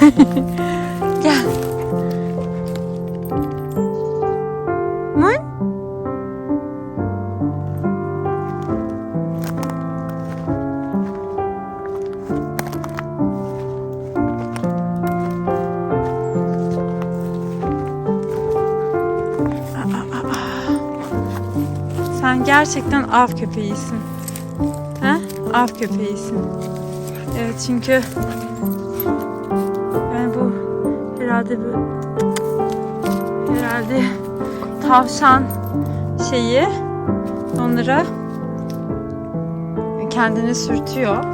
Gel. Mun? Sen gerçekten av köpeğisin. Ha? Av köpeğisin. Evet çünkü herhalde bu herhalde tavşan şeyi onlara kendini sürtüyor.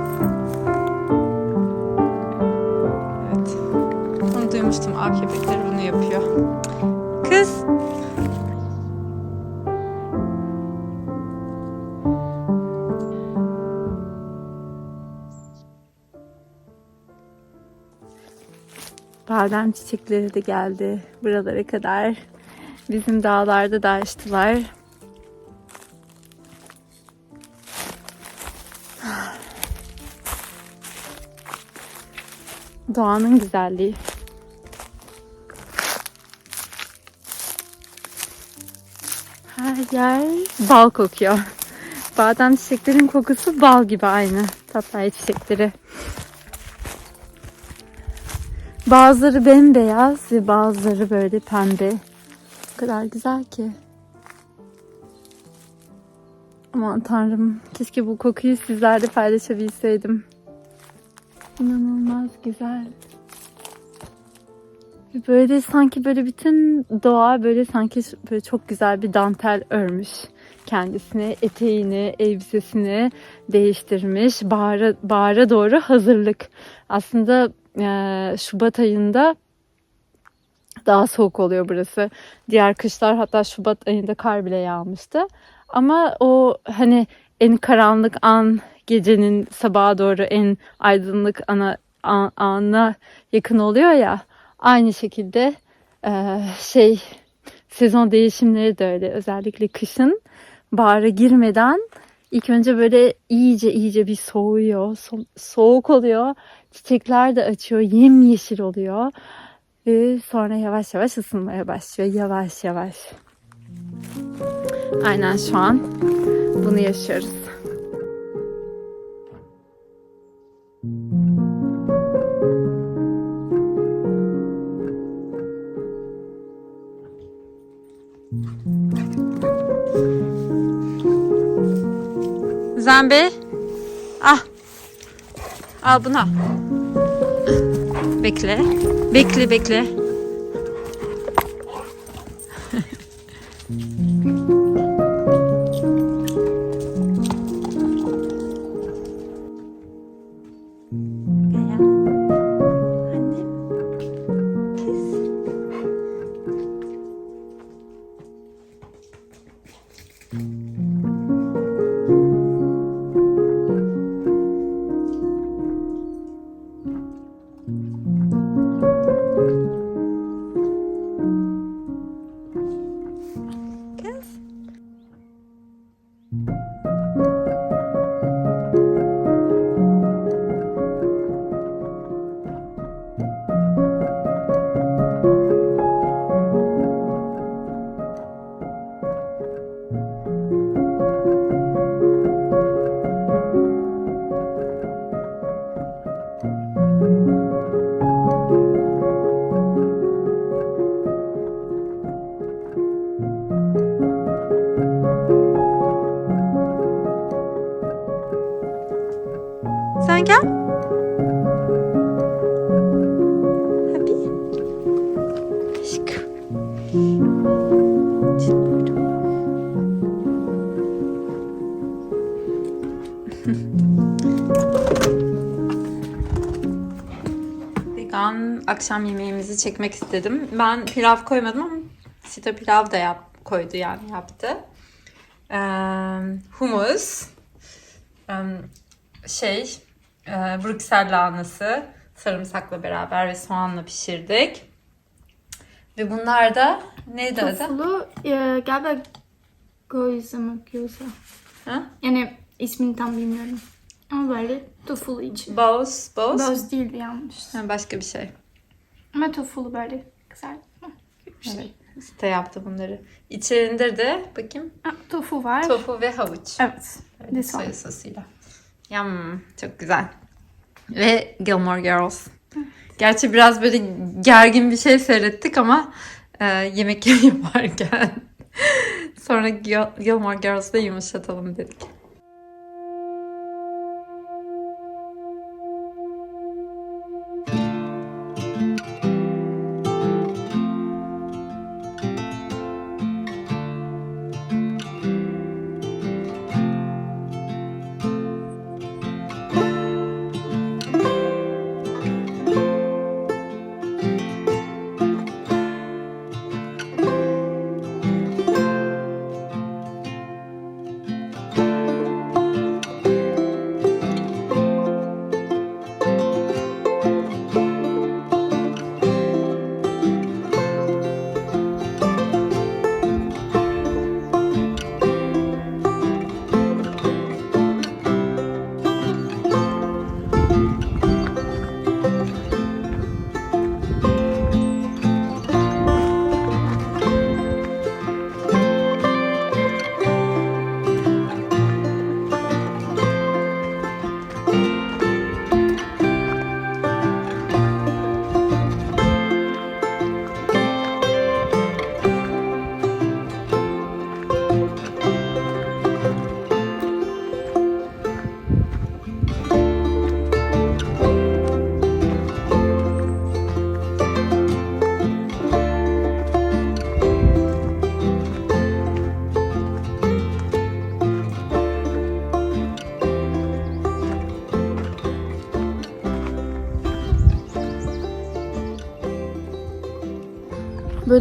Evet. Onu duymuştum. Av köpekleri bunu yapıyor. Kız. Badem çiçekleri de geldi buralara kadar. Bizim dağlarda da açtılar. Doğanın güzelliği. Her yer bal kokuyor. Badem çiçeklerin kokusu bal gibi aynı. Tatlı çiçekleri. Bazıları bembeyaz ve bazıları böyle pembe. O kadar güzel ki. Aman tanrım keşke bu kokuyu sizlerle paylaşabilseydim. İnanılmaz güzel. Böyle sanki böyle bütün doğa böyle sanki böyle çok güzel bir dantel örmüş. Kendisine eteğini, elbisesini değiştirmiş. Bahara, bahara doğru hazırlık. Aslında e, Şubat ayında daha soğuk oluyor burası. Diğer kışlar hatta Şubat ayında kar bile yağmıştı. Ama o hani en karanlık an gecenin sabaha doğru en aydınlık ana an- ana yakın oluyor ya. Aynı şekilde e, şey sezon değişimleri de öyle. Özellikle kışın bahara girmeden ilk önce böyle iyice iyice bir soğuyor. So- soğuk oluyor. Çiçekler de açıyor. Yemyeşil oluyor. Ve sonra yavaş yavaş ısınmaya başlıyor. Yavaş yavaş. Aynen şu an bunu yaşıyoruz. Zambe. Ah. Al bunu. al. Bekle. Bekle bekle. Akşam yemeğimizi çekmek istedim. Ben pilav koymadım ama Sita pilav da yap, koydu yani yaptı. Ee, humus, em, şey, e, Brüksel lahanası sarımsakla beraber ve soğanla pişirdik. Ve bunlar da neydi adı? Tofulu e, galiba mi göğüse. Ha? Yani ismini tam bilmiyorum. Ama böyle tofulu için. Boz, boz. Boz değil yanlış. Ha, başka bir şey. Ama tofulu böyle güzel. Hı, bir şey. Evet. Site yaptı bunları. İçerinde de bakayım Ha, tofu var. tofu ve havuç. Evet. Evet, This soya sosuyla. Yum, çok güzel. Ve Gilmore Girls. Gerçi biraz böyle gergin bir şey seyrettik ama e, yemek yaparken sonra Gil- Gilmore Girls'da yumuşatalım dedik.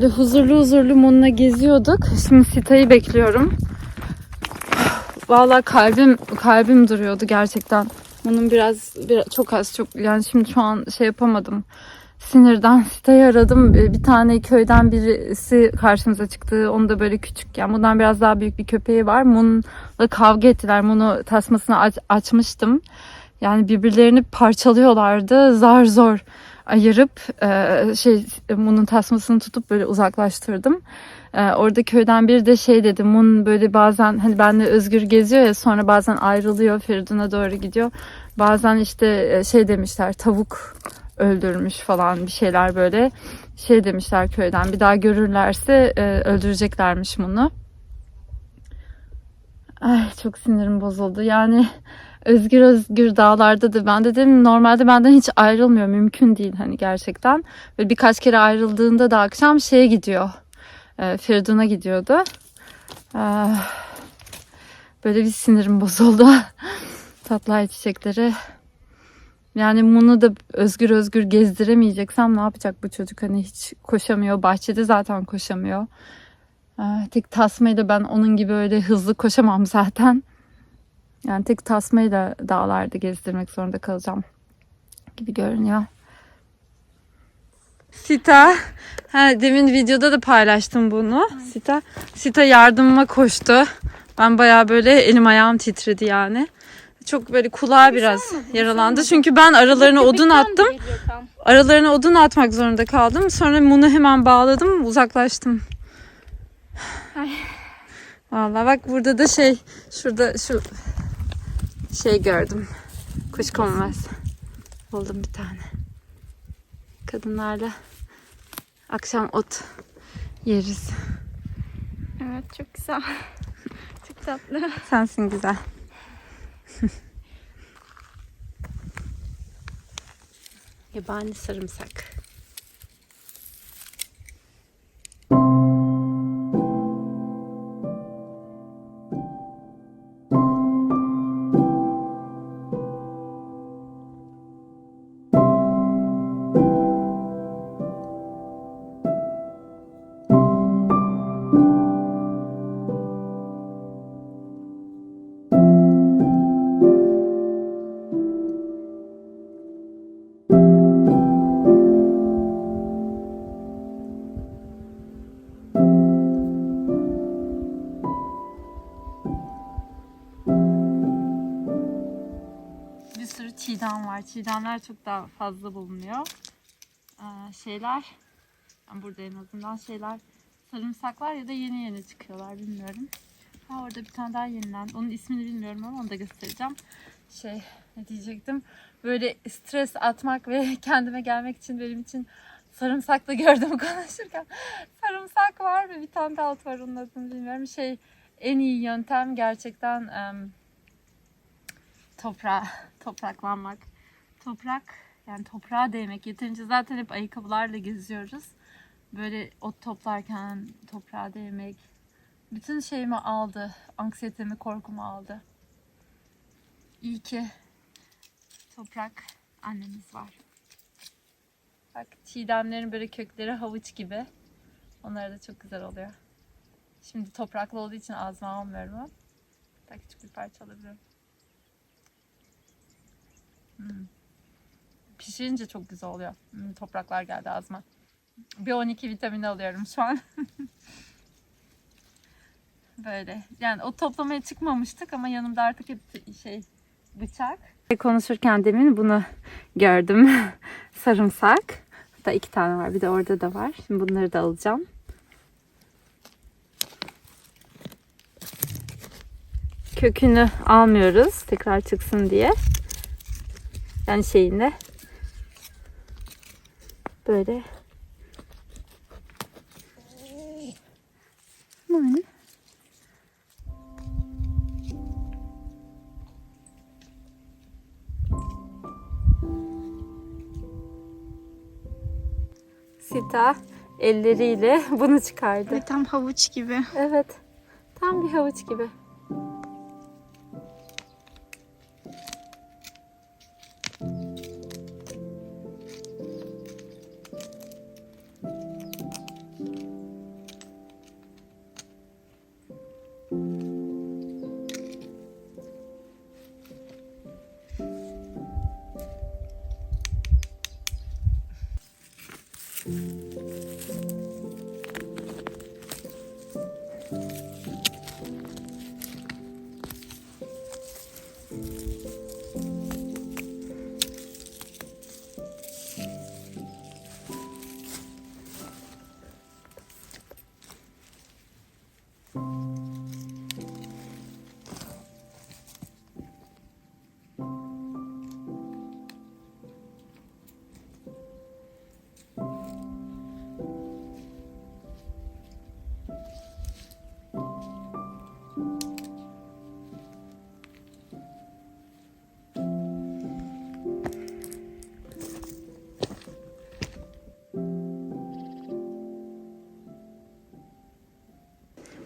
Böyle huzurlu huzurlu Mun'la geziyorduk. Şimdi Sita'yı bekliyorum. Vallahi kalbim kalbim duruyordu gerçekten. Bunun biraz, biraz çok az çok yani şimdi şu an şey yapamadım. Sinirden Sita'yı aradım. Bir bir tane köyden birisi karşımıza çıktı. Onu da böyle küçük yani bundan biraz daha büyük bir köpeği var. Mun'la kavga ettiler. Mun'u tasmasını aç- açmıştım. Yani birbirlerini parçalıyorlardı. Zar zor ayırıp e, şey Mun'un tasmasını tutup böyle uzaklaştırdım. E, orada köyden biri de şey dedi. Mun böyle bazen hani benle Özgür geziyor ya sonra bazen ayrılıyor Feridun'a doğru gidiyor. Bazen işte e, şey demişler tavuk öldürmüş falan bir şeyler böyle şey demişler köyden bir daha görürlerse e, öldüreceklermiş Mun'u. Ay çok sinirim bozuldu. Yani Özgür Özgür dağlarda da ben dedim normalde benden hiç ayrılmıyor. Mümkün değil hani gerçekten. Ve birkaç kere ayrıldığında da akşam şeye gidiyor. E, Feridun'a gidiyordu. Ah, böyle bir sinirim bozuldu. Tatlı ay çiçekleri. Yani bunu da özgür özgür gezdiremeyeceksem ne yapacak bu çocuk? Hani hiç koşamıyor. Bahçede zaten koşamıyor. Ah, tek tasmayla ben onun gibi öyle hızlı koşamam zaten. Yani tek tasmayla dağlarda gezdirmek zorunda kalacağım gibi görünüyor. Sita, ha, demin videoda da paylaştım bunu. Sita, Sita yardımıma koştu. Ben bayağı böyle elim ayağım titredi yani. Çok böyle kulağı biraz yaralandı. Çünkü ben aralarına odun attım. Aralarına odun atmak zorunda kaldım. Sonra Mun'u hemen bağladım, uzaklaştım. Ay. Vallahi bak burada da şey, şurada şu şey gördüm. Kuş konmaz. Buldum bir tane. Kadınlarla akşam ot yeriz. Evet çok güzel. çok tatlı. Sensin güzel. Yabani sarımsak. Çiğdemler çok daha fazla bulunuyor. Ee, şeyler, burada en azından şeyler, sarımsaklar ya da yeni yeni çıkıyorlar bilmiyorum. Ha orada bir tane daha yenilen. Onun ismini bilmiyorum ama onu da göstereceğim. Şey ne diyecektim. Böyle stres atmak ve kendime gelmek için benim için sarımsak da gördüm konuşurken. Sarımsak var ve bir tane de alt var onun adını bilmiyorum. Şey en iyi yöntem gerçekten em, toprağa, topraklanmak. Toprak yani toprağa değmek. Yeterince zaten hep ayakkabılarla geziyoruz. Böyle ot toplarken toprağa değmek. Bütün şeyimi aldı. Anksiyetemi, korkumu aldı. İyi ki toprak annemiz var. Bak çiğdemlerin böyle kökleri havuç gibi. Onlar da çok güzel oluyor. Şimdi topraklı olduğu için ağzıma almıyorum ama. Hatta küçük bir parça alabilirim. Hmm. Pişirince çok güzel oluyor. Hmm, topraklar geldi ağzıma. Bir 12 vitamini alıyorum şu an. Böyle. Yani o toplamaya çıkmamıştık ama yanımda artık hep şey bıçak. Konuşurken demin bunu gördüm. Sarımsak. Hatta iki tane var. Bir de orada da var. Şimdi bunları da alacağım. Kökünü almıyoruz. Tekrar çıksın diye. Yani şeyinde. Böyle. Böyle. Sita elleriyle bunu çıkardı. Ve tam havuç gibi. Evet. Tam bir havuç gibi.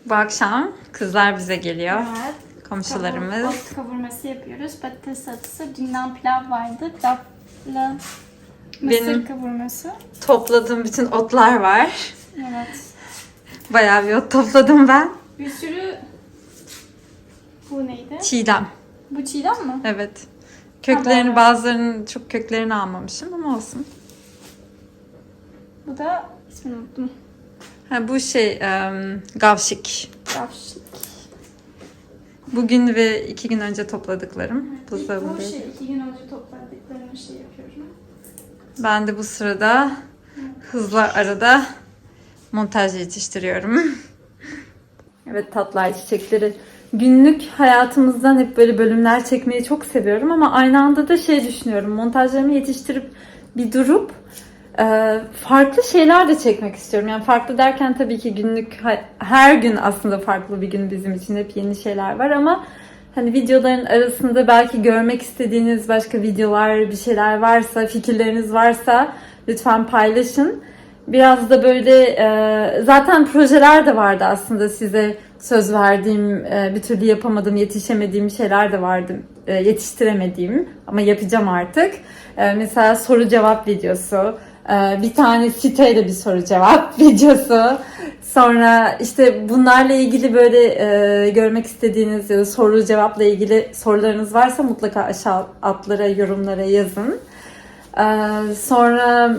Bu akşam kızlar bize geliyor. Evet. Komşularımız. Ot kavurması yapıyoruz. Patates salatası. Dünden pilav vardı. Pilavla mısır Benim- kavurması. Topladığım bütün otlar var. Evet. Bayağı bir ot topladım ben. Bir sürü... Bu neydi? Çiğdem. Bu çiğdem mi? Evet. Köklerini Tamam. bazılarının çok köklerini almamışım ama olsun. Bu da ismini unuttum. Ha, bu şey em, gavşik. Gavşik. Bugün ve iki gün önce topladıklarım. Bu Buzdolabında. şey iki gün önce topladıklarımı şey yapıyorum. Ben de bu sırada hızla arada montaj yetiştiriyorum. evet tatlı çiçekleri. Günlük hayatımızdan hep böyle bölümler çekmeyi çok seviyorum ama aynı anda da şey düşünüyorum. Montajlarımı yetiştirip bir durup farklı şeyler de çekmek istiyorum. Yani farklı derken tabii ki günlük her gün aslında farklı bir gün bizim için hep yeni şeyler var ama hani videoların arasında belki görmek istediğiniz başka videolar, bir şeyler varsa, fikirleriniz varsa lütfen paylaşın. Biraz da böyle e, zaten projeler de vardı aslında size söz verdiğim, e, bir türlü yapamadığım, yetişemediğim şeyler de vardı. E, yetiştiremediğim ama yapacağım artık. Mesela soru cevap videosu, bir tane siteyle bir soru cevap videosu. Sonra işte bunlarla ilgili böyle e, görmek istediğiniz ya da soru cevapla ilgili sorularınız varsa mutlaka aşağı altlara, yorumlara yazın. E, sonra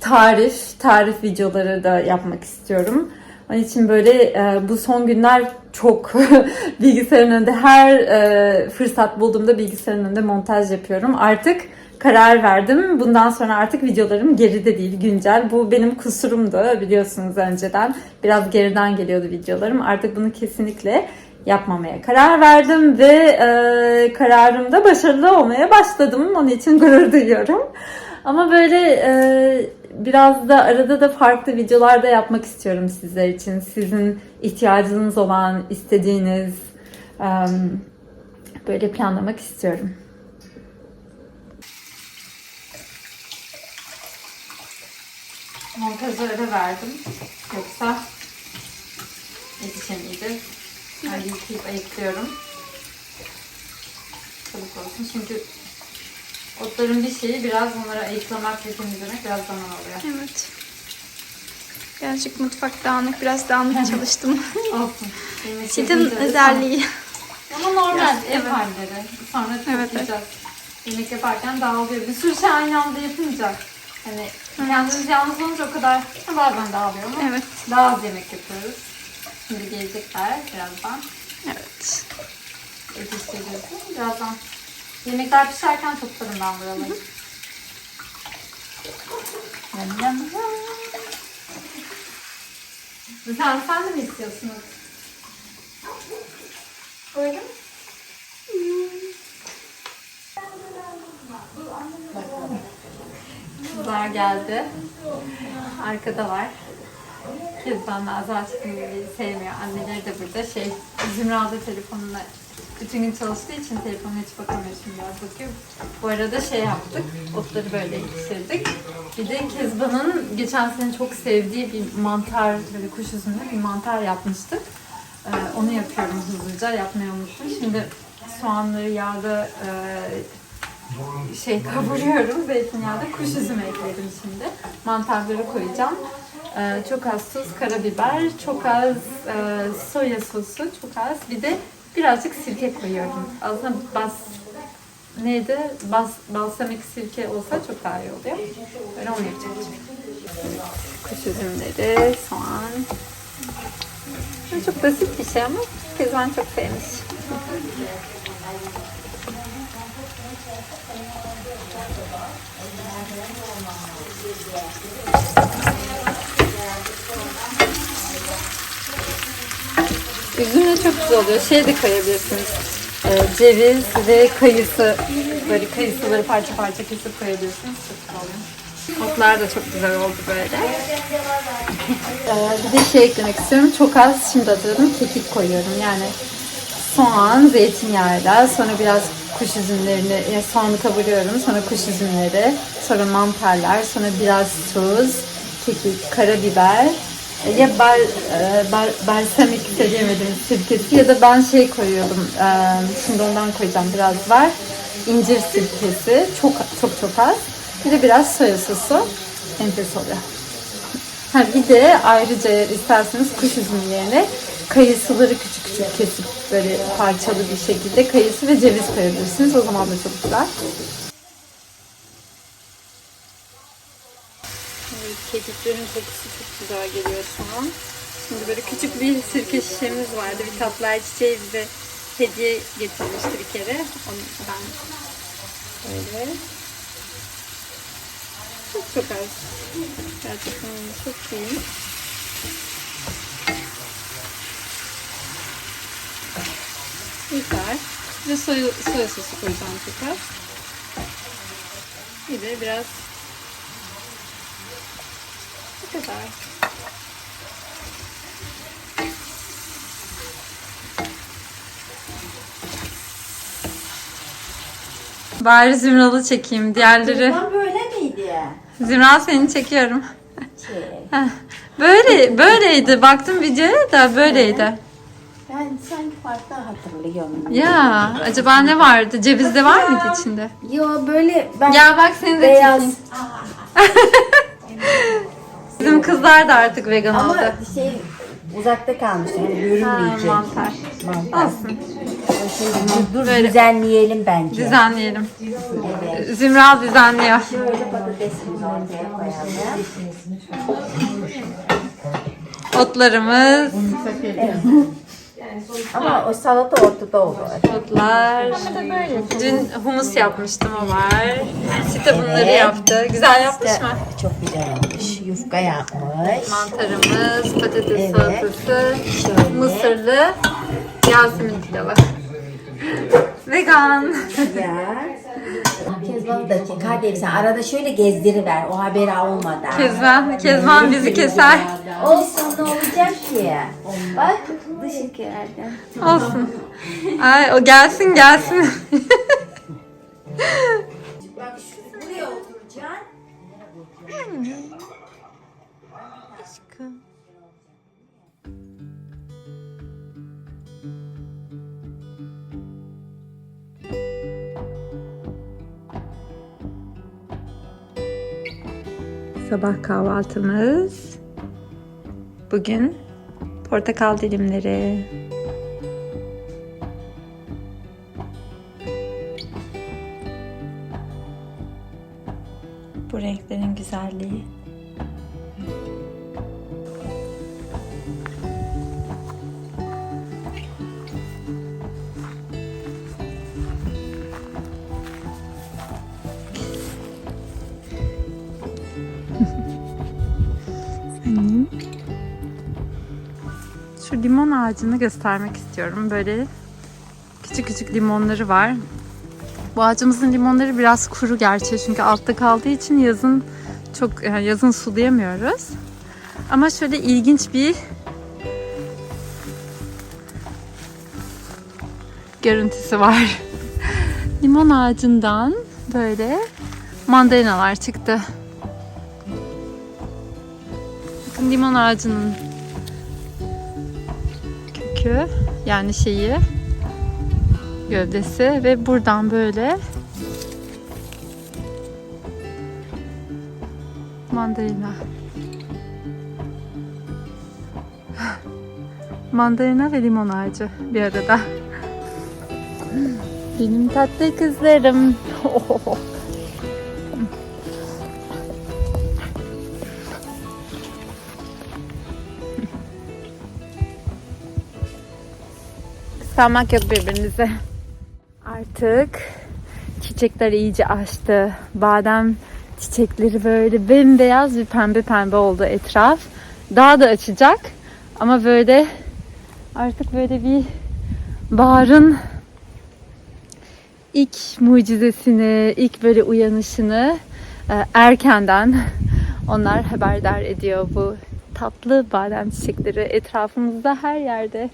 tarif, tarif videoları da yapmak istiyorum. Onun için böyle e, bu son günler çok bilgisayarın önünde her e, fırsat bulduğumda bilgisayarın önünde montaj yapıyorum. Artık karar verdim. Bundan sonra artık videolarım geride değil, güncel. Bu benim kusurumdu biliyorsunuz önceden. Biraz geriden geliyordu videolarım. Artık bunu kesinlikle yapmamaya karar verdim ve e, kararımda başarılı olmaya başladım. Onun için gurur duyuyorum. Ama böyle e, biraz da arada da farklı videolar da yapmak istiyorum sizler için. Sizin ihtiyacınız olan, istediğiniz e, böyle planlamak istiyorum. Montajı ara verdim. Yoksa yetişemeyeceğiz. Ben yıkayıp ayıklıyorum. Çabuk olsun çünkü otların bir şeyi biraz onları ayıklamak ve temizlemek biraz zaman alıyor. Evet. Birazcık mutfak dağınık, biraz dağınık çalıştım. Olsun. Da- özelliği. Ama normal ev evet. halleri. Sonra Evet, toplayacağız. Yemek yaparken dağılıyor. Bir sürü şey aynı anda yapınca. Hani kendimiz yalnız olunca o kadar ha, bazen dağılıyor ama Evet. daha az yemek yapıyoruz. Şimdi gelecekler birazdan. Evet. Yetiştireceğiz. Birazdan yemekler pişerken toplarım ben buraları. Yam yam yam. Sen, sen de mi istiyorsun? Buyurun. Kızlar geldi. Arkada var. Kezban'la Azal çıkmayı sevmiyor. Anneleri de burada şey, Zümra da telefonuna bütün gün çalıştığı için telefona hiç bakamıyor şimdi biraz bakıyor. Bu arada şey yaptık, otları böyle yetiştirdik. Bir de Kezban'ın geçen sene çok sevdiği bir mantar, böyle kuş üzümlü bir mantar yapmıştık. Ee, onu yapıyorum hızlıca, yapmayı unuttum. Şimdi soğanları yağda e, şey kavuruyorum zeytinyağda kuş üzümü ekledim şimdi. Mantarları koyacağım. Ee, çok az tuz, karabiber, çok az e, soya sosu, çok az. Bir de birazcık sirke koyuyorum. Aslında bas neydi? Bas, balsamik sirke olsa çok daha iyi oluyor. Böyle onu yapacağım. Kuş üzümleri, soğan. Çok basit bir şey ama Kezban çok sevmiş. Üzümle çok güzel oluyor. Şey de koyabilirsiniz. Ee, ceviz ve kayısı. Böyle kayısıları parça parça kesip koyabilirsiniz. Çok güzel oluyor. Otlar da çok güzel oldu böyle. Ee, bir de şey eklemek istiyorum. Çok az şimdi hatırladım. Kekik koyuyorum. Yani soğan, zeytinyağıyla sonra biraz kuş üzümlerini, yani soğanı kavuruyorum. Sonra kuş üzümleri, sonra mantarlar, sonra biraz tuz, kekik, karabiber, e, ya bar, e, bar, balsamik söyleyemedim sirkesi ya da ben şey koyuyordum. E, şimdi ondan koyacağım biraz var. İncir sirkesi çok çok çok az. Bir de biraz soya sosu. Enfes oluyor. Ha bir de ayrıca isterseniz kuş üzümü yerine kayısıları küçük küçük kesip böyle parçalı bir şekilde kayısı ve ceviz koyabilirsiniz. O zaman da çok güzel. Kekiklerin kokusu çok güzel geliyor şu. Şimdi böyle küçük bir sirke şişemiz vardı. Bir tatlı çiçeği bize hediye getirmişti bir kere. Onu ben böyle çok az. Gerçekten çok iyi. Bir de soya, soya sosu koyacağım az. Bir de biraz bu kadar. Bari Zümral'ı çekeyim. Diğerleri... Bunlar böyle miydi? Zümral seni çekiyorum. Böyle, böyleydi. Baktım videoya da böyleydi. ben sanki farklı hatırlıyorum. Ya acaba ne vardı? Ceviz de var mıydı içinde? Yo böyle ben Gel bak seni de beyaz çekeyim. Bizim kızlar da artık vegan ama oldu. şey uzakta kalmış. Yani Ha, görünmeyecek. mantar. Mantar. Olsun. O şey, dur, Böyle. düzenleyelim bence. Düzenleyelim. Evet. Zümral düzenliyor. Şöyle patatesimizi ortaya koyalım. Otlarımız, Ama o salata ortada olur. otlar. Dün humus yapmıştım o var. Site bunları yaptı. Güzel yapmış mı? Çok güzel olmuş. Yufka yapmış. Mantarımız, patates Evet. salatası, Şöyle. mısırlı, Yasemin pilavı. Vegan. Güzel. Kezban da Kadir sen arada şöyle gezdiriver o haberi olmadan. Kezban, Kezban bizi keser. Olsun ne olacak ki? Bak dışındaki yerden. Olsun. Ay o gelsin gelsin. Sabah kahvaltımız bugün portakal dilimleri. Ağacını göstermek istiyorum. Böyle küçük küçük limonları var. Bu ağacımızın limonları biraz kuru gerçi çünkü altta kaldığı için yazın çok yani yazın sulayamıyoruz. Ama şöyle ilginç bir görüntüsü var. Limon ağacından böyle mandalinalar çıktı. Bakın limon ağacının kökü yani şeyi gövdesi ve buradan böyle mandalina. Mandalina ve limon ağacı bir arada. Benim tatlı kızlarım. Kıskanmak yok birbirinize. Artık çiçekler iyice açtı. Badem çiçekleri böyle bembeyaz bir pembe pembe oldu etraf. Daha da açacak. Ama böyle artık böyle bir baharın ilk mucizesini, ilk böyle uyanışını e, erkenden onlar haberdar ediyor bu tatlı badem çiçekleri etrafımızda her yerde.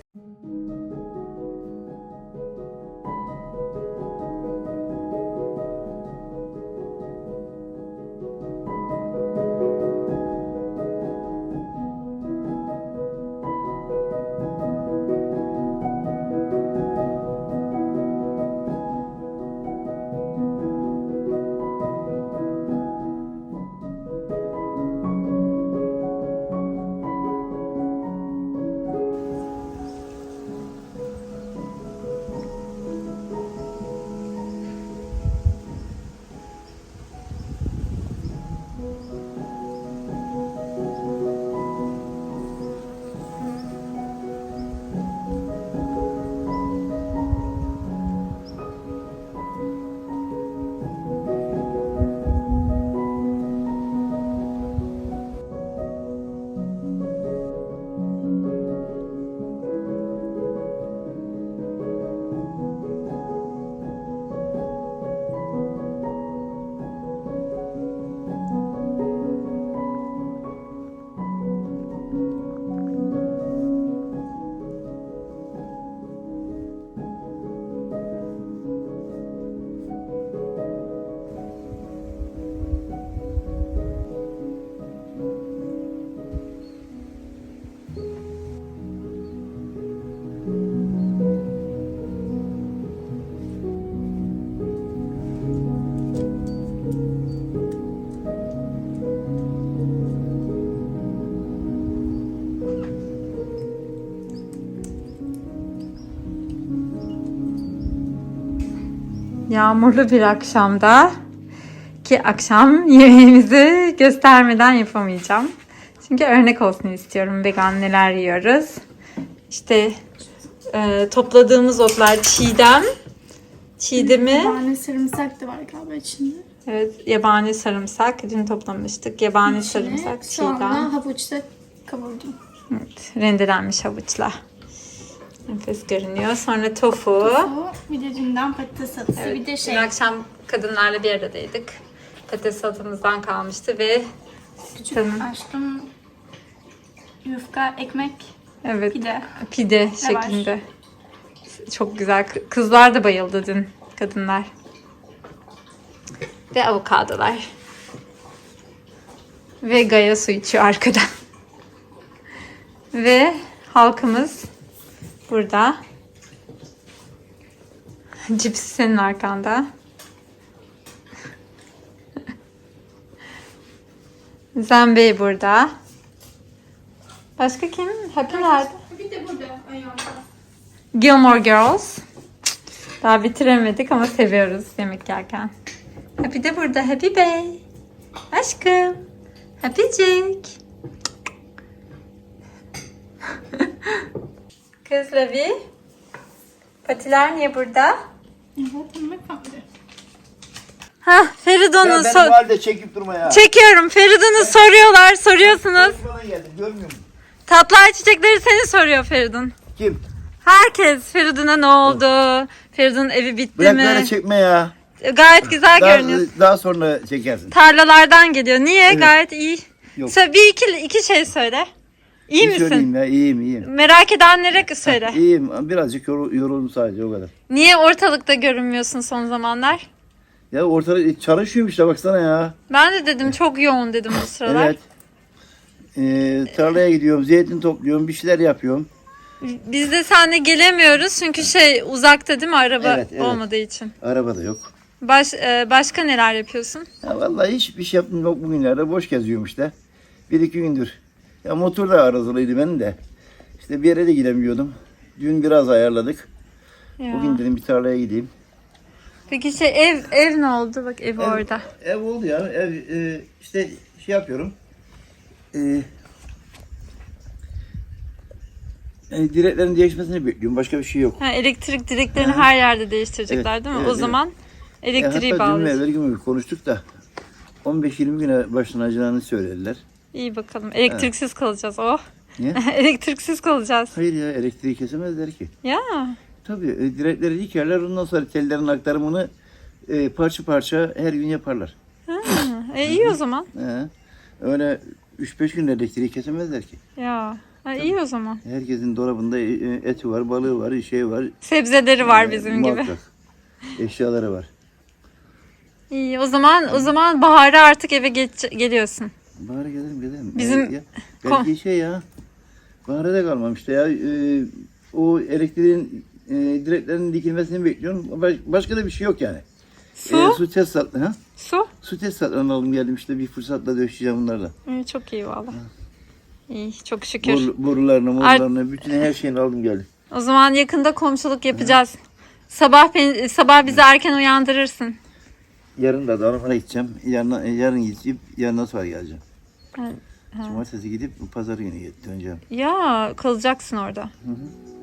Yağmurlu bir akşamda ki akşam yemeğimizi göstermeden yapamayacağım. Çünkü örnek olsun istiyorum vegan neler yiyoruz. İşte e, topladığımız otlar çiğdem. Çiğdemi Tane sarımsak da var galiba içinde. Evet, yabani sarımsak. Dün toplamıştık. Yabani İçine sarımsak, Soğanla çiğdem. havuçla kavurdum. Evet, rendelenmiş havuçla. Nefes görünüyor. Sonra tofu. O, bir de dünden patates salatası. Evet, bir de şey Dün akşam kadınlarla bir aradaydık. Patates salatamızdan kalmıştı ve küçük Tamam. açtım. Yufka, ekmek, evet pide. pide şeklinde. Çok güzel. Kızlar da bayıldı dün kadınlar. Ve avokadolar. Ve Gaya su içiyor arkadan. Ve halkımız burada. Cipsi senin arkanda. Zenbey burada. Başka kim? Happy nerede? Bir de burada ayağımda. Gilmore Girls. Daha bitiremedik ama seviyoruz yemek yerken. Happy de burada. Happy Bey. Aşkım. Happy Jack. Kız Lavi. Patiler niye burada? Evet, yemek kaldı. Ha Feridun'u Ya benim so- halde çekip durma ya. çekiyorum. Feridun'u soruyorlar, soruyorsunuz. Bana geldi görmüyor musun? Tatlı çiçekleri seni soruyor Feridun. Kim? Herkes Feridun'a ne oldu? Feridun'un evi bitti Bırak mi? böyle çekme ya. Gayet güzel Daha, görünüyor. daha sonra çekersin. Tarlalardan geliyor. Niye? Gayet iyi. Yok. Sö- bir iki, iki şey söyle. İyi Bir misin? Ya iyiyim iyiyim. Merak edenlere söyle. İyiyim birazcık yorul, yoruldum sadece o kadar. Niye ortalıkta görünmüyorsun son zamanlar? Ya ortada çalışıyorum işte baksana ya. Ben de dedim çok yoğun dedim bu sıralar. Evet. Ee, tarlaya gidiyorum, zeytin topluyorum, bir şeyler yapıyorum. Biz de seninle gelemiyoruz çünkü şey uzakta değil mi araba Evet, evet. olmadığı için. Araba da yok. Baş, e, başka neler yapıyorsun? Ya vallahi hiçbir şey yaptım yok bugünlerde. Boş geziyorum işte. Bir iki gündür. Ya motor da arızalıydı benim de. İşte bir yere de gidemiyordum. Dün biraz ayarladık. Ya. Bugün dedim bir tarlaya gideyim. Peki şey ev ev ne oldu? Bak ev, orada. Ev oldu ya. Ev e, işte şey yapıyorum. E, e, direklerin değişmesini bekliyorum. Başka bir şey yok. Ha, elektrik direklerini her yerde değiştirecekler Evet, değil mi? evet, o evet. zaman E, elektriği hatta dün mü bağlayacak. evvel gün konuştuk da 15-20 güne başlanacağını söylediler. İyi bakalım. Elektriksiz kalacağız. Oh. Niye? Elektriksiz kalacağız. Hayır ya elektriği kesemezler ki. Ya. Tabii e, direkleri dikerler ondan sonra tellerin aktarımını e, parça parça her gün yaparlar. Ha, e, iyi o zaman. He. Öyle 3-5 gün elektriği kesemezler ki. Ya. Ha, iyi o zaman. Herkesin dolabında e, e, eti var, balığı var, şey var. Sebzeleri var e, bizim gibi. muhakkak. Eşyaları var. İyi o zaman o zaman bahara artık eve geç, geliyorsun. Bari gelelim gelelim. Bizim- Evet ya, belki şey ya. Bahar'a da kalmam işte ya. E, o elektriğin e, direklerin dikilmesini bekliyorum. Baş- başka da bir şey yok yani. Su? E, su tesisatı. Ha? Su? Su tesisatlarını aldım geldim işte bir fırsatla döşeceğim bunlarla. İyi, çok iyi valla. İyi çok şükür. Bor, borularını, morlarını, bütün her şeyini aldım geldim. O zaman yakında komşuluk yapacağız. Sabah beni- sabah bizi erken uyandırırsın. Yarın da Darman'a gideceğim. Yarın, yarın gidip yarından sonra geleceğim. Ha, Cumartesi gidip pazar günü döneceğim. Ya kalacaksın orada. Hı hı.